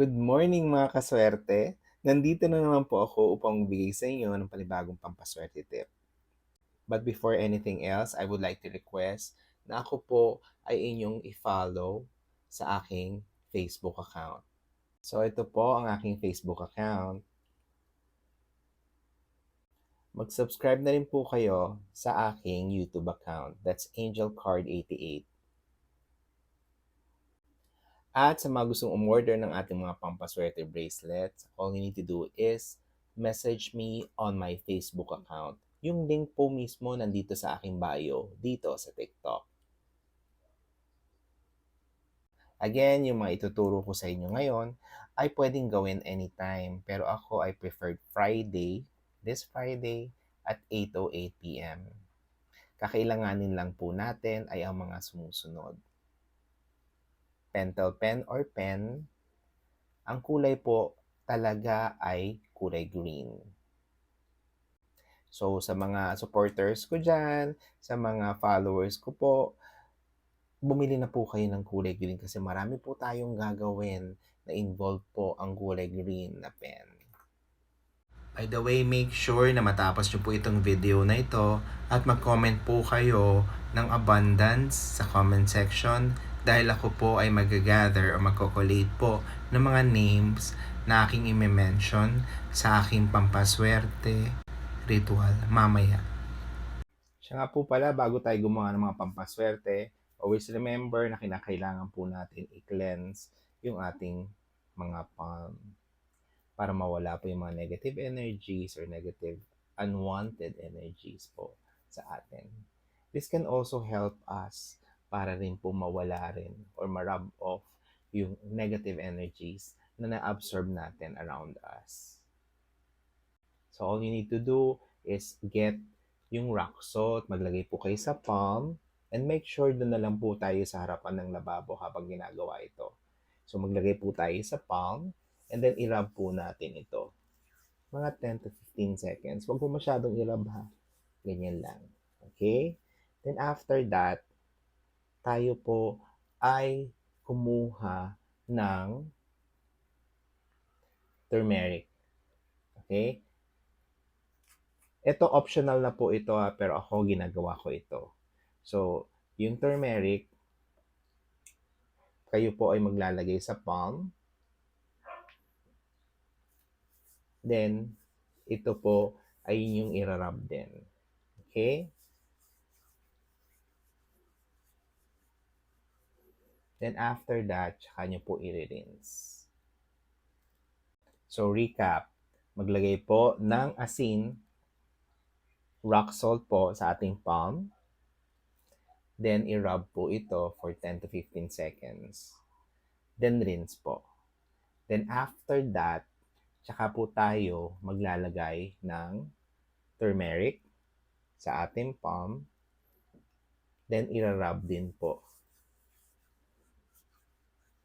Good morning mga kaswerte! Nandito na naman po ako upang magbigay sa inyo ng panibagong pampaswerte tip. But before anything else, I would like to request na ako po ay inyong i-follow sa aking Facebook account. So ito po ang aking Facebook account. Mag-subscribe na rin po kayo sa aking YouTube account. That's AngelCard88. At sa mga gustong umorder ng ating mga pampaswerte bracelets, all you need to do is message me on my Facebook account. Yung link po mismo nandito sa aking bio, dito sa TikTok. Again, yung mga ituturo ko sa inyo ngayon ay pwedeng gawin anytime. Pero ako ay preferred Friday, this Friday at 8.08pm. Kakailanganin lang po natin ay ang mga sumusunod pentel pen or pen, ang kulay po talaga ay kulay green. So, sa mga supporters ko dyan, sa mga followers ko po, bumili na po kayo ng kulay green kasi marami po tayong gagawin na involved po ang kulay green na pen. By the way, make sure na matapos nyo po itong video na ito at mag-comment po kayo ng abundance sa comment section dahil ako po ay mag-gather o magko-collate po ng mga names na aking i-mention sa aking pampaswerte ritual mamaya. Siya nga po pala, bago tayo gumawa ng mga pampaswerte, always remember na kinakailangan po natin i-cleanse yung ating mga palm para mawala po yung mga negative energies or negative unwanted energies po sa atin. This can also help us para rin po mawala rin or ma-rub off yung negative energies na na-absorb natin around us. So all you need to do is get yung rock salt, maglagay po kayo sa palm, and make sure doon na lang po tayo sa harapan ng lababo habang ginagawa ito. So maglagay po tayo sa palm, and then i-rub po natin ito. Mga 10 to 15 seconds. Huwag po masyadong i-rub ha. Ganyan lang. Okay? Then after that, tayo po ay kumuha ng turmeric. Okay? Ito optional na po ito ha, pero ako ginagawa ko ito. So, yung turmeric, kayo po ay maglalagay sa palm. Then, ito po ay yung irarab din. Okay? Then after that, tsaka nyo po i-rinse. So recap, maglagay po ng asin, rock salt po sa ating palm. Then i-rub po ito for 10 to 15 seconds. Then rinse po. Then after that, tsaka po tayo maglalagay ng turmeric sa ating palm. Then i-rub din po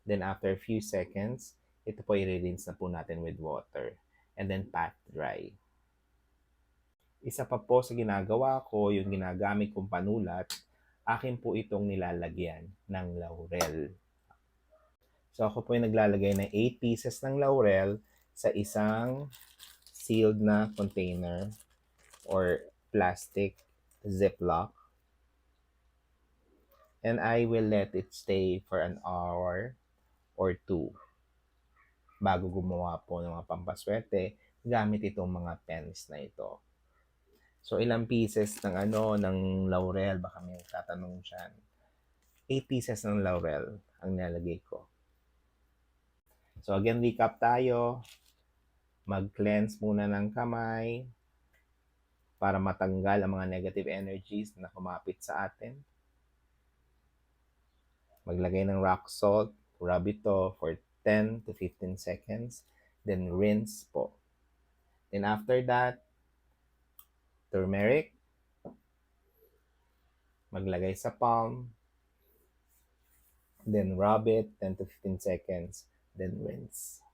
Then after a few seconds, ito po i-rinse na po natin with water. And then pat dry. Isa pa po sa ginagawa ko, yung ginagamit kong panulat, akin po itong nilalagyan ng laurel. So ako po yung naglalagay ng 8 pieces ng laurel sa isang sealed na container or plastic ziplock. And I will let it stay for an hour or two bago gumawa po ng mga pampaswerte gamit itong mga pens na ito. So, ilang pieces ng ano, ng laurel, baka may tatanong dyan. 8 pieces ng laurel ang nilagay ko. So, again, recap tayo. Mag-cleanse muna ng kamay para matanggal ang mga negative energies na kumapit sa atin. Maglagay ng rock salt Rub ito for 10 to 15 seconds. Then rinse po. Then after that, turmeric. Maglagay sa palm. Then rub it 10 to 15 seconds. Then rinse.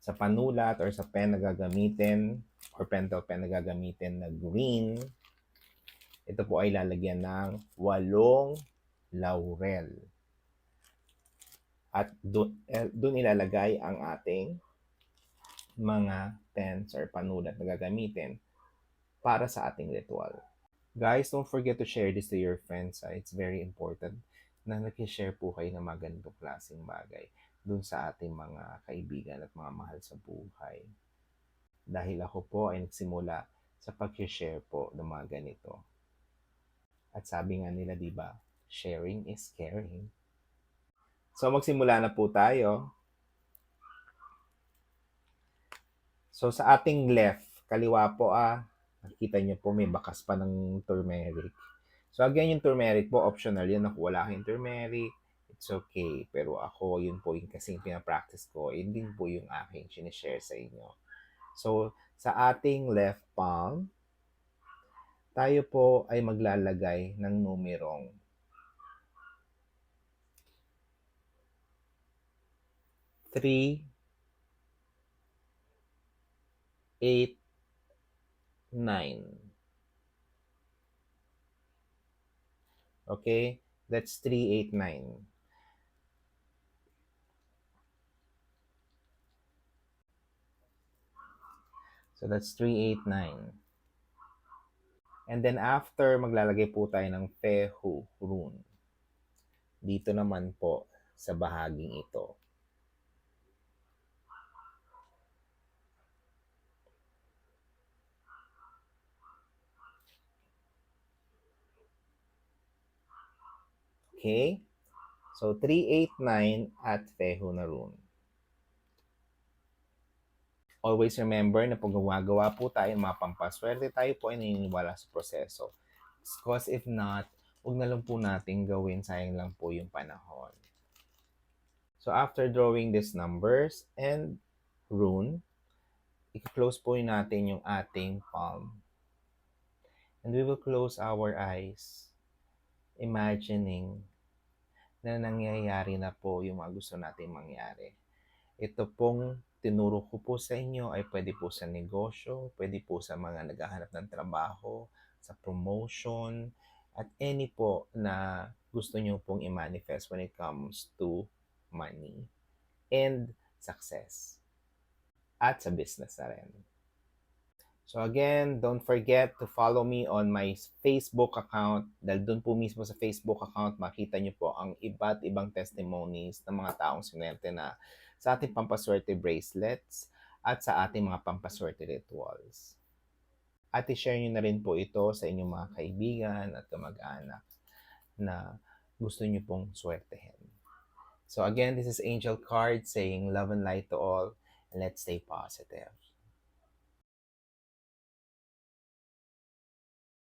Sa panulat or sa pen na gagamitin or pentel pen na gagamitin na green, ito po ay lalagyan ng walong laurel. At dun, eh, ilalagay ang ating mga pens or panulat na gagamitin para sa ating ritual. Guys, don't forget to share this to your friends. ah. It's very important na nag-share po kayo ng mga ganitong klaseng bagay dun sa ating mga kaibigan at mga mahal sa buhay. Dahil ako po ay nagsimula sa pag-share po ng mga ganito. At sabi nga nila, di ba, sharing is caring. So magsimula na po tayo. So sa ating left, kaliwa po ah, nakita niyo po may bakas pa ng turmeric. So again, yung turmeric po, optional yan. Kung wala kayong turmeric, it's okay. Pero ako, yun po yung kasing pinapractice ko. Yun din po yung aking sinishare sa inyo. So, sa ating left palm, tayo po ay maglalagay ng numerong 3, 8, 9. Okay? That's 3, 8, 9. So that's 3, 8, 9. And then after, maglalagay po tayo ng Fehu rune. Dito naman po sa bahaging ito. Okay? So, 389 at Fehu na rune. Always remember na pag gumagawa po tayo ng mga pampaswerte, tayo po ay naniniwala sa proseso. Because if not, huwag na lang po natin gawin, sayang lang po yung panahon. So, after drawing these numbers and rune, i-close po natin yung ating palm. And we will close our eyes, imagining na nangyayari na po yung mga gusto natin mangyari. Ito pong tinuro ko po sa inyo ay pwede po sa negosyo, pwede po sa mga naghahanap ng trabaho, sa promotion, at any po na gusto nyo pong i-manifest when it comes to money and success. At sa business na rin. So again, don't forget to follow me on my Facebook account. Dahil doon po mismo sa Facebook account, makita nyo po ang iba't ibang testimonies ng mga taong sinerte na sa ating pampaswerte bracelets at sa ating mga pampaswerte rituals. At i-share nyo na rin po ito sa inyong mga kaibigan at kamag-anak na gusto nyo pong swertehin. So again, this is Angel Card saying love and light to all and let's stay positive.